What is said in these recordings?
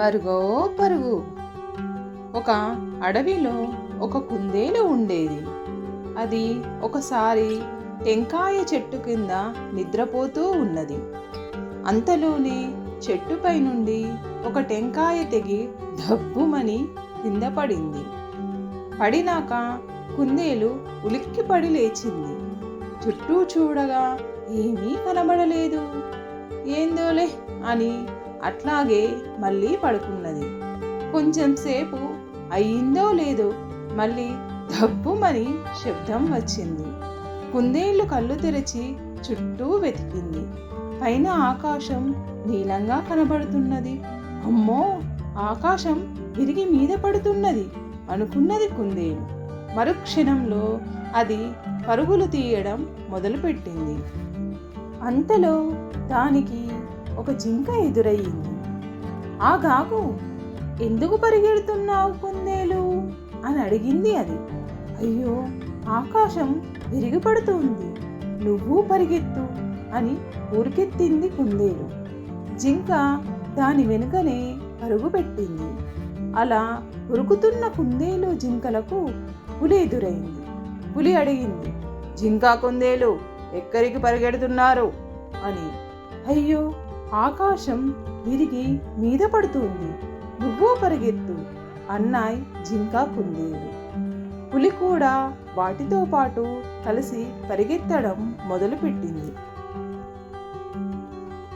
పరుగో పరుగు. ఒక అడవిలో ఒక కుందేలు ఉండేది. అది ఒకసారి టెంకాయ చెట్టు కింద నిద్రపోతూ ఉన్నది. అంతలోనే చెట్టుపై నుండి ఒక టెంకాయ తెగి దబ్బుమని కింద పడింది. పడినాక కుందేలు ఉలిక్కిపడి లేచింది. చుట్టూ చూడగా ఏమీ కనబడలేదు. ఏందోలే అని అట్లాగే మళ్ళీ పడుకున్నది. కొంచెం సేపు అయ్యిందో లేదో మళ్ళీ దబ్బుమని శబ్దం వచ్చింది. కుందేళ్ళు కళ్ళు తెరిచి చుట్టూ వెతికింది. పైన ఆకాశం నీలంగా కనబడుతున్నది. అమ్మో! ఆకాశం విరిగి మీద పడుతున్నది అనుకున్నది కుందేలు. మరుక్షణంలో అది పరుగులు తీయడం మొదలుపెట్టింది. అంతలో దానికి ఒక జింక ఎదురయ్యింది ఆగాకు ఎందుకు పరిగెడుతున్నావు కుందేలు అని అడిగింది అది. అయ్యో ఆకాశం విరిగిపడుతుంది. నువ్వు పరిగెత్తు అని ఊరికెత్తింది కుందేలు. జింక దాని వెనుకనే పరుగు పెట్టింది. అలా ఉరుకుతున్న కుందేలు జింకలకు పులి ఎదురైంది. పులి అడిగింది జింకా కుందేలు ఎక్కడికి పరిగెడుతున్నారు? అని. అయ్యో ఆకాశం విరిగి మీద పడుతుంది నువ్వు పరిగెత్తు అన్నాయ్ జింక కుందేలు. పులి కూడా వాటితో పాటు కలిసి పరిగెత్తడం మొదలుపెట్టింది.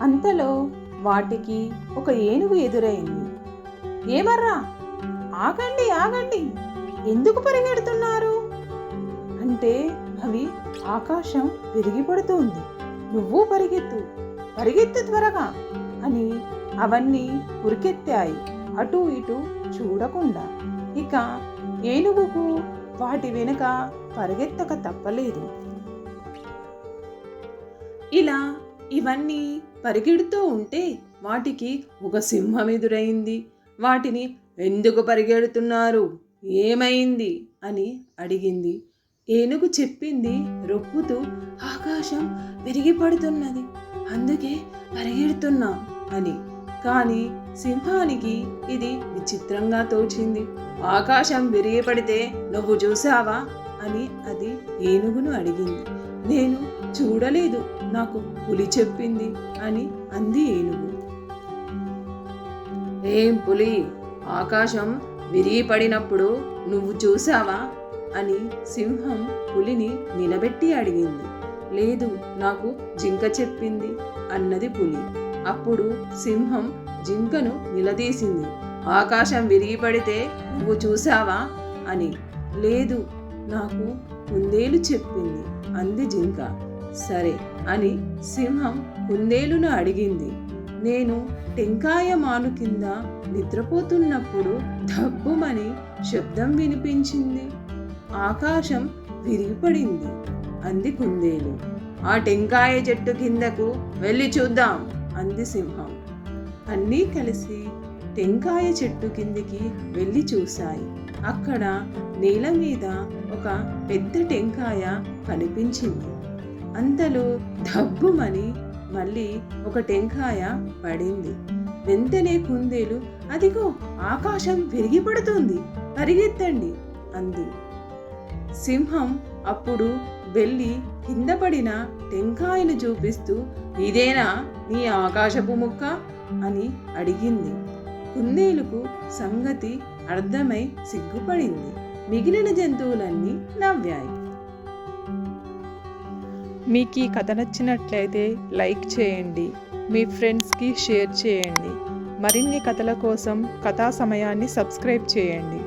అంతలో వాటికి ఒక ఏనుగు ఎదురైంది. ఏమర్రా? ఆగండి ఆగండి. ఎందుకు పరిగెడుతున్నారు? అంటే అవి ఆకాశం విరిగిపడుతుంది నువ్వు పరిగెత్తు. పరిగెత్తు త్వరగా అని అవన్నీ ఉరికెత్తాయి. అటు ఇటు చూడకుండా ఇక ఏనుగుకు వాటి వెనుక పరిగెత్తక తప్పలేదు. ఇలా ఇవన్నీ పరిగెడుతూ ఉంటే వాటికి ఒక సింహం ఎదురైంది. వాటిని ఎందుకు పరిగెడుతున్నారు? ఏమైంది? అని అడిగింది. ఏనుగు చెప్పింది రొప్పుతూ ఆకాశం విరిగిపడుతున్నది. అందుకే పరిగెడుతున్నా అని. కానీ సింహానికి ఇది విచిత్రంగా తోచింది. ఆకాశం విరిగిపడితే నువ్వు చూసావా అని అది ఏనుగును అడిగింది. నేను చూడలేదు నాకు పులి చెప్పింది అని అంది ఏనుగు. ఏం పులి? ఆకాశం విరిగిపడినప్పుడు నువ్వు చూసావా అని సింహం పులిని నిలబెట్టి అడిగింది. లేదు నాకు జింక చెప్పింది అన్నది పులి. అప్పుడు సింహం జింకను నిలదీసింది. ఆకాశం విరిగిపడితే నువ్వు చూసావా అని. లేదు నాకు కుందేలు చెప్పింది అంది జింక. సరే అని సింహం కుందేలును అడిగింది. నేను టెంకాయ మాను కింద నిద్రపోతున్నప్పుడు దబ్బుమని శబ్దం వినిపించింది. ఆకాశం విరిగిపడింది. అంది కుందేలు. ఆ టెంకాయ చెట్టు కిందకు వెళ్ళి చూద్దాం అంది సింహం. అన్నీ కలిసి టెంకాయ చెట్టు కిందికి వెళ్ళి చూశాయి. అక్కడ నేల మీద ఒక పెద్ద టెంకాయ కనిపించింది. అంతలో దబ్బుమని మళ్ళీ ఒక టెంకాయ పడింది. వెంటనే కుందేలు అదిగో ఆకాశం విరిగిపడుతుంది పరిగెత్తండి అంది. సింహం అప్పుడు వెళ్ళి కింద పడిన టెంకాయను చూపిస్తూ ఇదేనా నీ ఆకాశపు ముక్క? అని అడిగింది. కుందేలుకు సంగతి అర్థమై సిగ్గుపడింది. మిగిలిన జంతువులన్నీ నవ్వాయి. మీకు ఈ కథ నచ్చినట్లయితే లైక్ చేయండి మీ ఫ్రెండ్స్కి షేర్ చేయండి. మరిన్ని కథల కోసం కథా సమయాన్ని సబ్స్క్రైబ్ చేయండి.